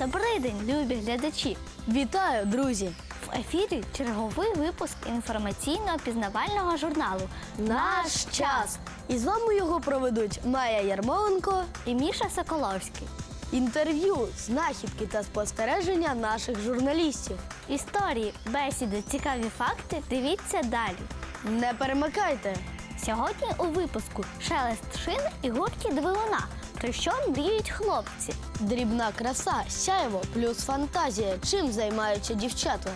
Добрий день, любі глядачі! Вітаю, друзі! В ефірі черговий випуск інформаційно-пізнавального журналу Наш час! І з вами його проведуть Майя Ярмоленко, і Міша Соколовський. інтерв'ю, знахідки та спостереження наших журналістів. Історії, бесіди, цікаві факти. Дивіться далі. Не перемикайте! Сьогодні у випуску шелест шин і гурки двигуна. Про що мріють хлопці? Дрібна краса, сяйво плюс фантазія. Чим займаються дівчата?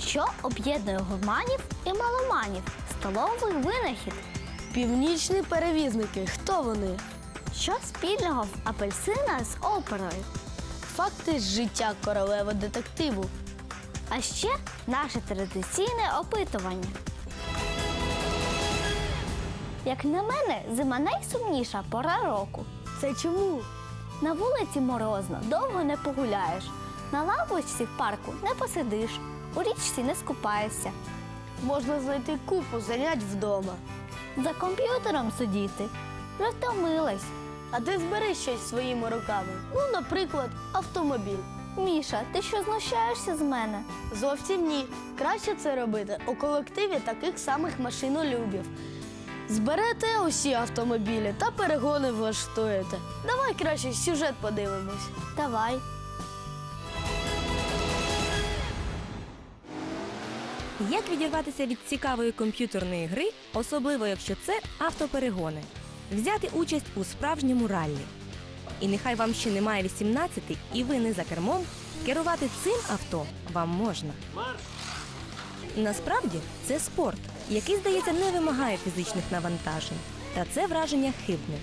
Що об'єднує гурманів і маломанів? Столовий винахід. Північні перевізники. Хто вони? Що спільного в апельсина з оперою? Факти з життя королеви детективу. А ще наше традиційне опитування. Як на мене, зима найсумніша пора року. Це чому? На вулиці морозно, довго не погуляєш. На лавочці в парку не посидиш, у річці не скупаєшся. Можна знайти купу занять вдома. За комп'ютером сидіти. Вже втомилась. А ти збери щось своїми руками. Ну, наприклад, автомобіль. Міша, ти що знущаєшся з мене? Зовсім ні. Краще це робити у колективі таких самих машинолюбів. Зберете усі автомобілі та перегони влаштуєте. Давай краще сюжет подивимось. Давай. Як відірватися від цікавої комп'ютерної гри, особливо якщо це автоперегони, взяти участь у справжньому раллі. І нехай вам ще немає 18 і ви не за кермом, керувати цим авто вам можна. Насправді це спорт, який, здається, не вимагає фізичних навантажень. Та це враження хибне.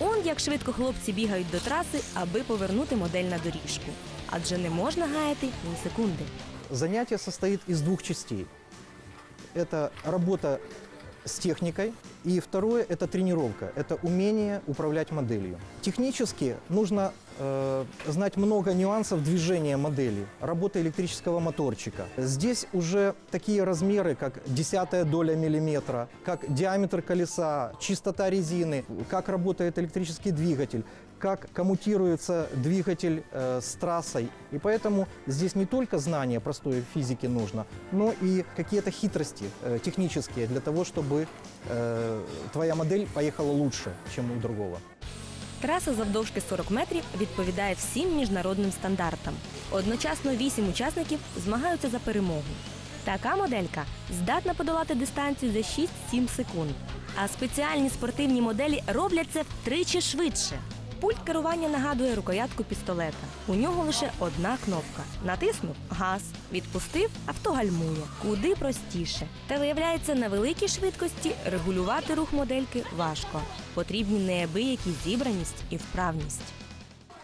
Он як швидко хлопці бігають до траси, аби повернути модель на доріжку. Адже не можна гаяти ні секунди. Занятие состоит из двух частей. Это работа с техникой, и второе – это тренировка, это умение управлять моделью. Технически нужно э, знать много нюансов движения модели, работы электрического моторчика. Здесь уже такие размеры, как десятая доля миллиметра, как диаметр колеса, чистота резины, как работает электрический двигатель, как коммутируется двигатель э, с трассой. И поэтому здесь не только знание простой физики нужно, но и какие-то хитрости э, технические для того, чтобы э, твоя модель поехала лучше, чем у другого. Траса завдовжки 40 метрів відповідає всім міжнародним стандартам. Одночасно вісім учасників змагаються за перемогу. Така моделька здатна подолати дистанцію за 6-7 секунд. А спеціальні спортивні моделі роблять це втричі швидше. Пульт керування нагадує рукоятку пістолета. У нього лише одна кнопка. Натиснув газ, відпустив авто гальмує. Куди простіше. Та виявляється, на великій швидкості регулювати рух модельки важко. Потрібні неабиякі зібраність і вправність.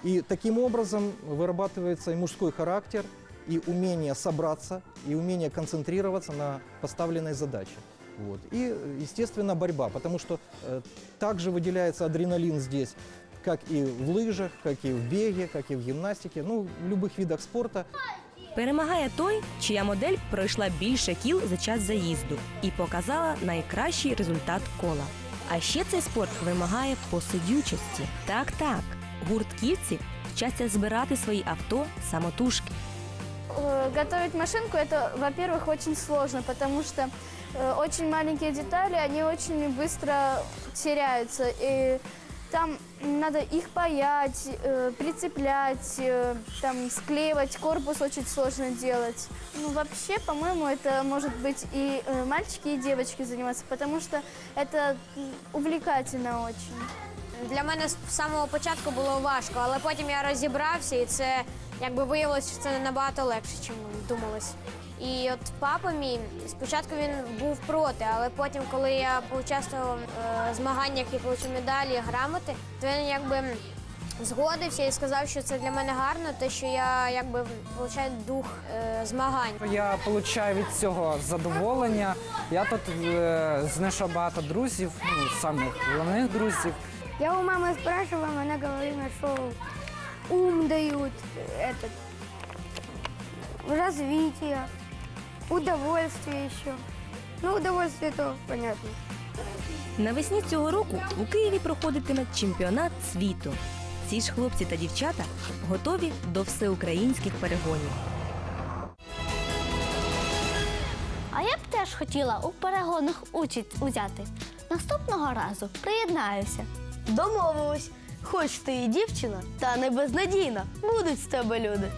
И таким образом вырабатывается и мужской характер, и умение собраться, и умение концентрироваться на поставленной задаче. Вот. И, естественно, борьба, потому что э, также выделяется адреналин здесь, как и в лыжах, как и в беге, как и в гимнастике, ну, в любых видах спорта. Перемагає той, чия модель пройшла більше кіл за час заїзду і показала найкращий результат кола. А ще цей спорт вимагає посидючості. Так, так. Гуртківці вчаться збирати свої авто самотужки. Э, Готовить машинку это, во-первых, очень сложно, потому что э, очень маленькие детали, они очень быстро теряются. И там надо их паять, э, прицеплять, э, там склеивать, корпус очень сложно делать. Ну, вообще, по-моему, это может быть и э, мальчики, и девочки заниматься, потому что это м, увлекательно очень. Для мене з самого початку було важко, але потім я розібрався, і це якби виявилося, що це набагато легше, ніж думалось. І от папа мій спочатку він був проти, але потім, коли я поучаствував е, в змаганнях і отримав медалі, грамоти, то він якби згодився і сказав, що це для мене гарно, те, що я якби отримую дух е, змагань. Я отримую від цього задоволення. Я тут е, знайшов багато друзів, ну, самих головних друзів. Я у мамы спрашивала, она говорила, что ум дают, э, этот, развитие, удовольствие еще. Ну, удовольствие то понятно. Навесні цього року у Києві проходитиме чемпіонат світу. ці ж хлопці та дівчата готові до всеукраїнських перегонів. А я б теж хотіла у перегонах участь узяти. Наступного разу приєднаюся. Домовились. Хоч ти і дівчина, та не безнадійна. Будуть з тебе люди.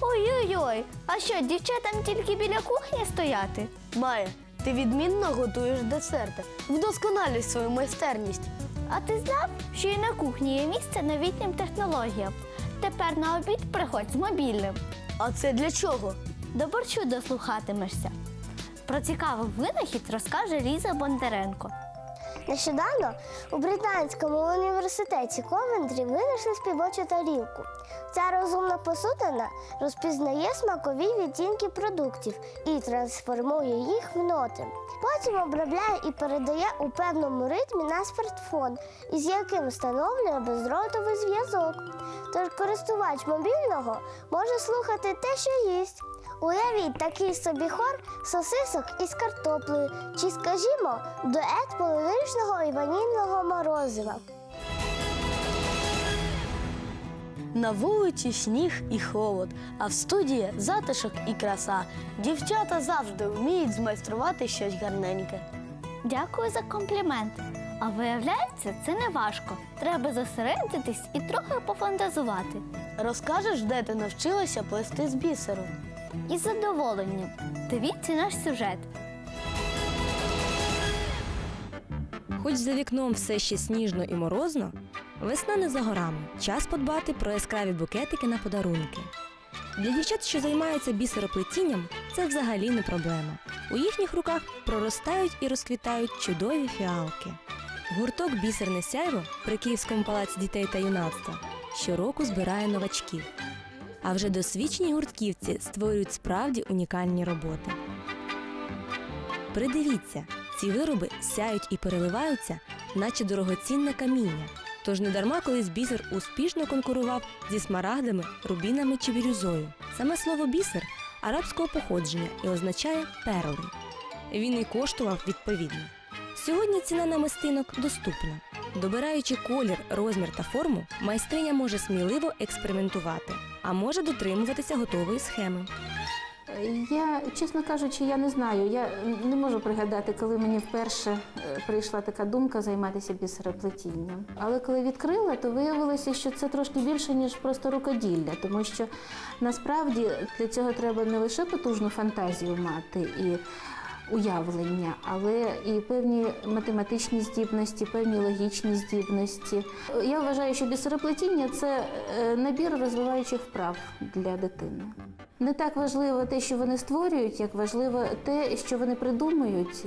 Ой-ой-ой, а що, дівчатам тільки біля кухні стояти? Майя, ти відмінно готуєш десерти. Вдосконалюй свою майстерність. А ти знав, що і на кухні є місце новітнім технологіям? Тепер на обід приходь з мобільним. А це для чого? До борщу дослухатимешся. Про цікавий винахід розкаже Ліза Бондаренко. Нещодавно у Британському університеті Ковентрі винайшли співочу тарілку. Ця розумна посудина розпізнає смакові відтінки продуктів і трансформує їх в ноти. Потім обробляє і передає у певному ритмі на смартфон, із яким встановлює бездротовий зв'язок. Тож користувач мобільного може слухати те, що їсть. Уявіть такий собі хор сосисок із картоплею, чи, скажімо, дует полуничного і ванільного морозива. На вулиці сніг і холод, а в студії затишок і краса. Дівчата завжди вміють змайструвати щось гарненьке. Дякую за комплімент. А виявляється, це не важко. Треба зосередитись і трохи пофантазувати. Розкажеш, де ти навчилася плести з бісеру? Із задоволенням. Дивіться наш сюжет. Хоч за вікном все ще сніжно і морозно, весна не за горами. Час подбати про яскраві букетики на подарунки. Для дівчат, що займаються бісероплетінням, це взагалі не проблема. У їхніх руках проростають і розквітають чудові фіалки. Гурток Бісерне сяйво при Київському палаці дітей та юнацтва щороку збирає новачків. А вже досвідчені гуртківці створюють справді унікальні роботи. Придивіться, ці вироби сяють і переливаються, наче дорогоцінне каміння. Тож недарма колись бісер успішно конкурував зі смарагдами, рубінами чи бірюзою. Саме слово бісер арабського походження і означає перли. Він і коштував відповідно. Сьогодні ціна намистинок доступна. Добираючи колір, розмір та форму, майстриня може сміливо експериментувати, а може дотримуватися готової схеми. Я, чесно кажучи, я не знаю. Я не можу пригадати, коли мені вперше е, прийшла така думка займатися бісероплетінням. Але коли відкрила, то виявилося, що це трошки більше, ніж просто рукоділля, тому що насправді для цього треба не лише потужну фантазію мати і уявлення, але і певні математичні здібності, певні логічні здібності. Я вважаю, що бісероплетіння це е, набір розвиваючих вправ для дитини. Не так важливо те, що вони створюють, як важливо те, що вони придумують.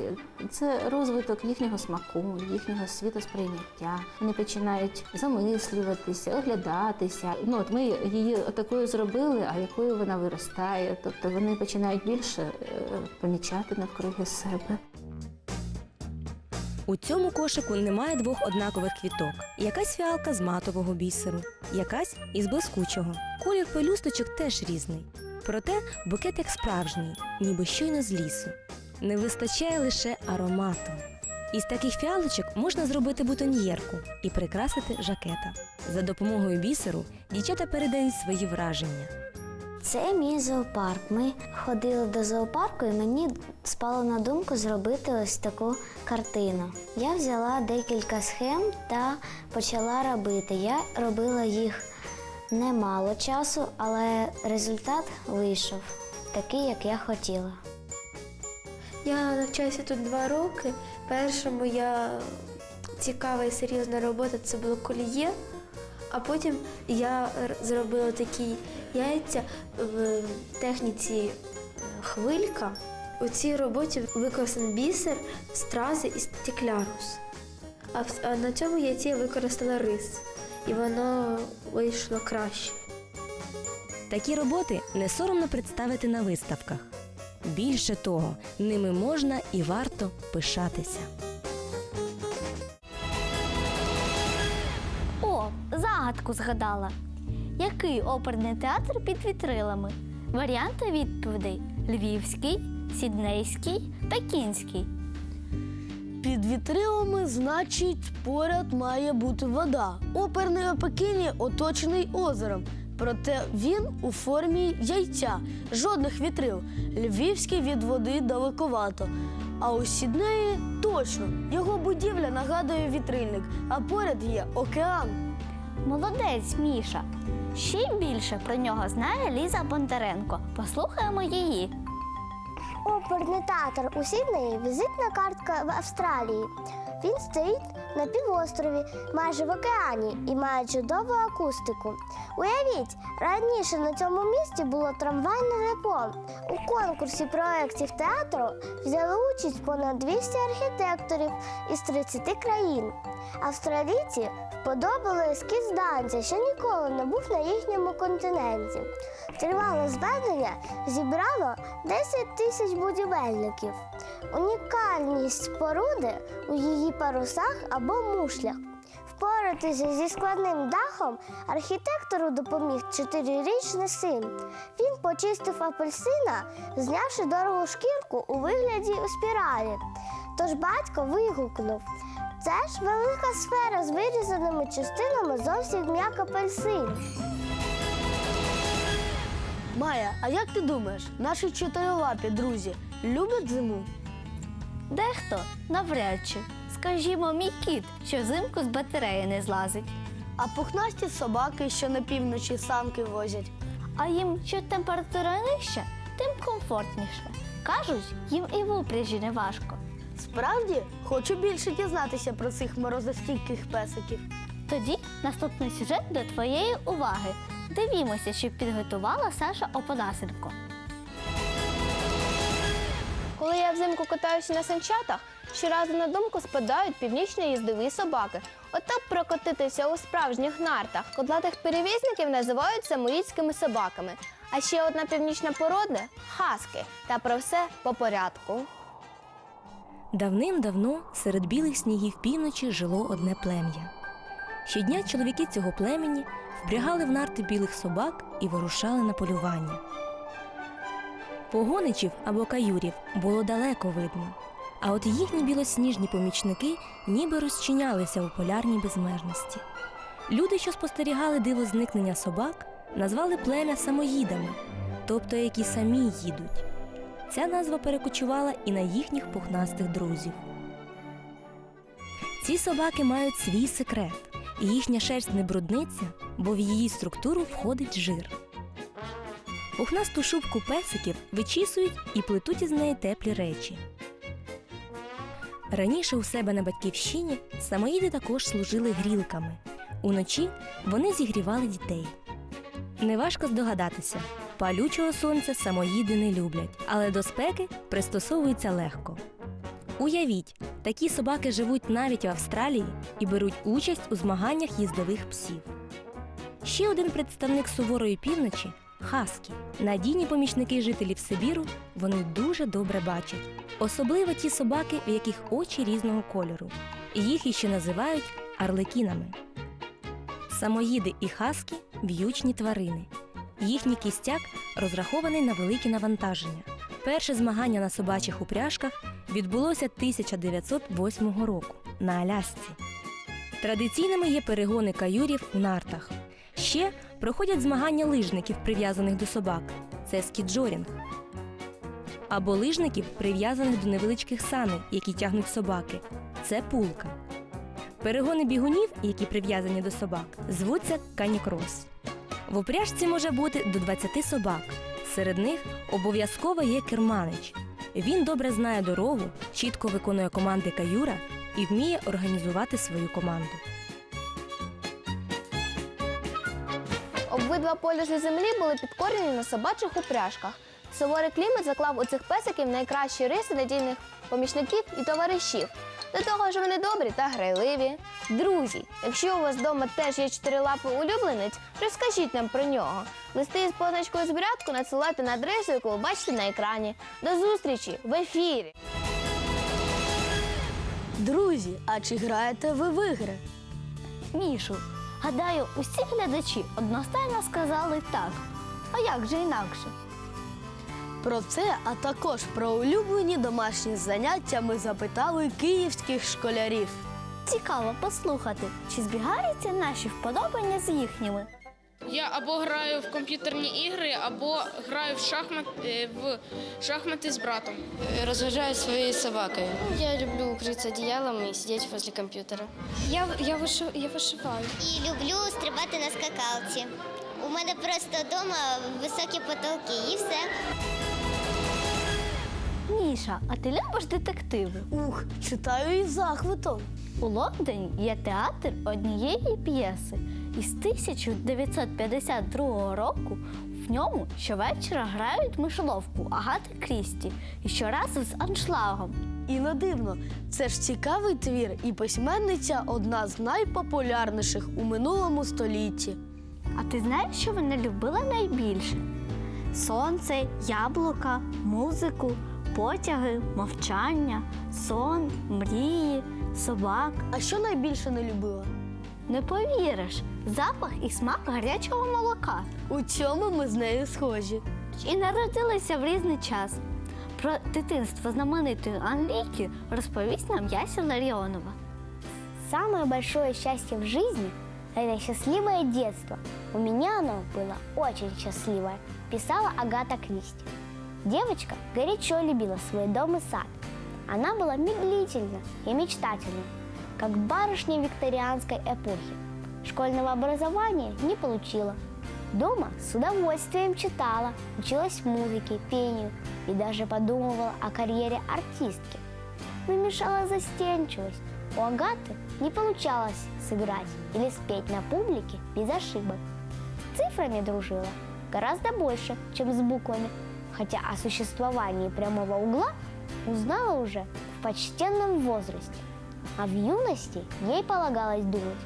Це розвиток їхнього смаку, їхнього світосприйняття. Вони починають замислюватися, оглядатися. Ну от ми її такою зробили, а якою вона виростає. Тобто вони починають більше е, помічати навкруги себе. У цьому кошику немає двох однакових квіток. Якась фіалка з матового бісеру, якась із блискучого. Колір пелюсточок теж різний. Проте букет як справжній, ніби щойно з лісу. Не вистачає лише аромату. Із таких фіалочок можна зробити бутоньєрку і прикрасити жакета. За допомогою бісеру дівчата передають свої враження. Це мій зоопарк. Ми ходили до зоопарку, і мені спало на думку зробити ось таку картину. Я взяла декілька схем та почала робити. Я робила їх немало часу, але результат вийшов такий, як я хотіла. Я навчаюся тут два роки. Перша моя цікава і серйозна робота це було коліє, а потім я зробила такі яйця в техніці е, хвилька. У цій роботі використаний бісер, стрази і стеклярус. А на цьому яйці я використала рис, і воно вийшло краще. Такі роботи не соромно представити на виставках. Більше того, ними можна і варто пишатися. Загадку згадала. Який оперний театр під вітрилами? Варіанти відповідей: Львівський, Сіднейський, Пекінський. Під вітрилами, значить, поряд має бути вода. Оперний у оточений озером. Проте він у формі яйця, жодних вітрил. Львівський від води далековато. А у Сіднеї точно його будівля нагадує вітрильник, а поряд є океан. Молодець, Міша. Ще більше про нього знає Ліза Бондаренко. Послухаємо її. Оперний театр у Сіднеї візитна картка в Австралії. Він стоїть на півострові, майже в океані і має чудову акустику. Уявіть, раніше на цьому місці було трамвайне депо. У конкурсі проєктів театру взяли участь понад 200 архітекторів із 30 країн. Австралійці вподобали ескіз данця, що ніколи не був на їхньому континенті. Тривале зведення зібрало 10 тисяч будівельників. Унікальність споруди у її парусах або мушлях. Впоратися зі складним дахом архітектору допоміг чотирирічний син. Він почистив апельсина, знявши дорогу шкірку у вигляді у спіралі. Тож батько вигукнув: це ж велика сфера з вирізаними частинами зовсім як апельсин. Майя, а як ти думаєш, наші чотирилапі друзі люблять зиму? Дехто навряд чи. Скажімо, мій кіт, що взимку з батареї не злазить. А пухнасті собаки, що на півночі самки возять. А їм що температура нижча, тим комфортніше. Кажуть, їм і в упряжі не важко. Справді, хочу більше дізнатися про цих морозостійких песиків. Тоді наступний сюжет до твоєї уваги. Дивімося, що підготувала Саша Опанасенко. Коли я взимку катаюся на санчатах, щоразу на думку спадають північні їздові собаки. Отак прокотитися у справжніх нартах. Кодлатих перевізників називають самоїдськими собаками. А ще одна північна порода хаски. Та про все по порядку. Давним-давно серед білих снігів півночі жило одне плем'я. Щодня чоловіки цього племені впрягали в нарти білих собак і вирушали на полювання. Погоничів або каюрів було далеко видно, а от їхні білосніжні помічники ніби розчинялися у полярній безмежності. Люди, що спостерігали диво зникнення собак, назвали плем'я самоїдами, тобто які самі їдуть. Ця назва перекочувала і на їхніх пухнастих друзів. Ці собаки мають свій секрет, їхня шерсть не брудниться, бо в її структуру входить жир. Пухнасту шубку песиків вичісують і плетуть із неї теплі речі. Раніше у себе на батьківщині самоїди також служили грілками. Уночі вони зігрівали дітей. Неважко здогадатися, палючого сонця самоїди не люблять, але до спеки пристосовуються легко. Уявіть, такі собаки живуть навіть в Австралії і беруть участь у змаганнях їздових псів. Ще один представник суворої півночі хаскі. Надійні помічники жителів Сибіру вони дуже добре бачать, особливо ті собаки, в яких очі різного кольору. Їх іще називають арлекінами. Самоїди і хаски в'ючні тварини. Їхній кістяк розрахований на великі навантаження. Перше змагання на собачих упряжках відбулося 1908 року на Алясці. Традиційними є перегони каюрів у нартах. Ще проходять змагання лижників, прив'язаних до собак. Це скіджорінг. Або лижників, прив'язаних до невеличких саней, які тягнуть собаки. Це пулка. Перегони бігунів, які прив'язані до собак, звуться канікрос. В упряжці може бути до 20 собак. Серед них обов'язково є керманич. Він добре знає дорогу, чітко виконує команди каюра і вміє організувати свою команду. Обидва полюси землі були підкорені на собачих упряжках. Суворий клімат заклав у цих песиків найкращі риси надійних помічників і товаришів. До того ж вони добрі та грайливі. Друзі, якщо у вас вдома теж є чотирилапий улюбленець, розкажіть нам про нього. Листи із позначкою збрядку надсилайте на адресу, яку ви бачите на екрані. До зустрічі в ефірі! Друзі, а чи граєте ви в ігри? Мішу, гадаю, усі глядачі одностайно сказали так. А як же інакше? Про це, а також про улюблені домашні заняття ми запитали київських школярів. Цікаво послухати, чи збігаються наші вподобання з їхніми. Я або граю в комп'ютерні ігри, або граю в шахмат е, в шахмати з братом. Розважаю своєю собакою. Я люблю укритися одіялом і сидіти возле комп'ютера. Я, я, вишив, я вишиваю. І люблю стрибати на скакалці. У мене просто вдома високі потолки і все. Міша, а ти любиш детективи? Ух, читаю із захватом. У Лондоні є театр однієї п'єси. Із 1952 року в ньому щовечора грають мишоловку Агати Крісті і щоразу з аншлагом. І не дивно, це ж цікавий твір і письменниця одна з найпопулярніших у минулому столітті. А ти знаєш, що вона любила найбільше? Сонце, яблука, музику, потяги, мовчання, сон, мрії, собак. А що найбільше не любила? Не повіриш, запах і смак гарячого молока. У цьому ми з нею схожі. І народилися в різний час. Про дитинство знаменитої Анлійки розповість нам Яся Ларіонова. Самое большое счастье в жизни – это счастливое детство. У меня оно было очень счастливое, писала Агата Кристи. Девочка горячо любила свой дом и сад. Она была медлительна и мечтательна, как барышня викторианской эпохи. Школьного образования не получила. Дома с удовольствием читала, училась музыке, пению и даже подумывала о карьере артистки. Но мешала застенчивость. У Агаты не получалось сыграть или спеть на публике без ошибок. С цифрами дружила гораздо больше, чем с буквами, хотя о существовании прямого угла узнала уже в почтенном возрасте. А в юности ей полагалось думать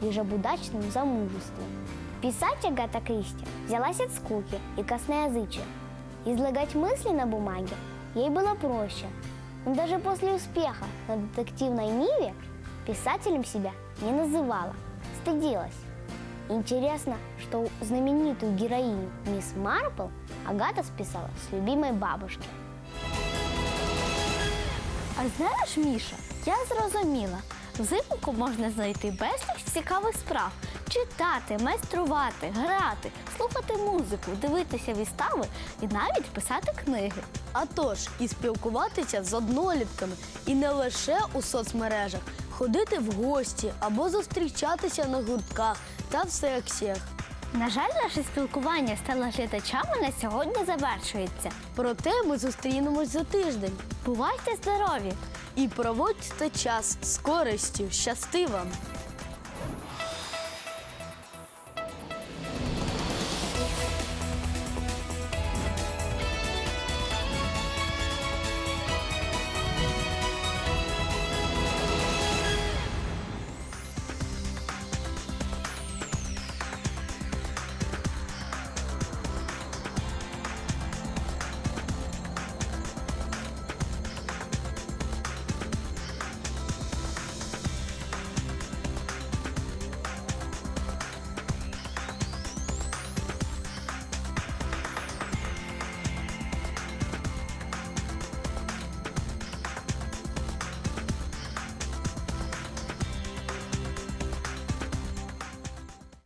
лишь об удачном замужестве. Писать Агата Кристи взялась от скуки и косноязычия. Излагать мысли на бумаге ей было проще. Но даже после успеха на детективной ниве писателем себя не называла, стыдилась. Интересно, что знаменитую героиню мисс Марпл Агата списала с любимой бабушки. А знаєш, Міша, я зрозуміла, взимку можна знайти безліч цікавих справ. Читати, майструвати, грати, слухати музику, дивитися вистави і навіть писати книги. А тож, і спілкуватися з однолітками, і не лише у соцмережах, ходити в гості або зустрічатися на гуртках та секціях. На жаль, наше спілкування з телеглядачами на сьогодні завершується. Проте ми зустрінемось за тиждень Бувайте здорові! і проводьте час з користю. Щасти вам!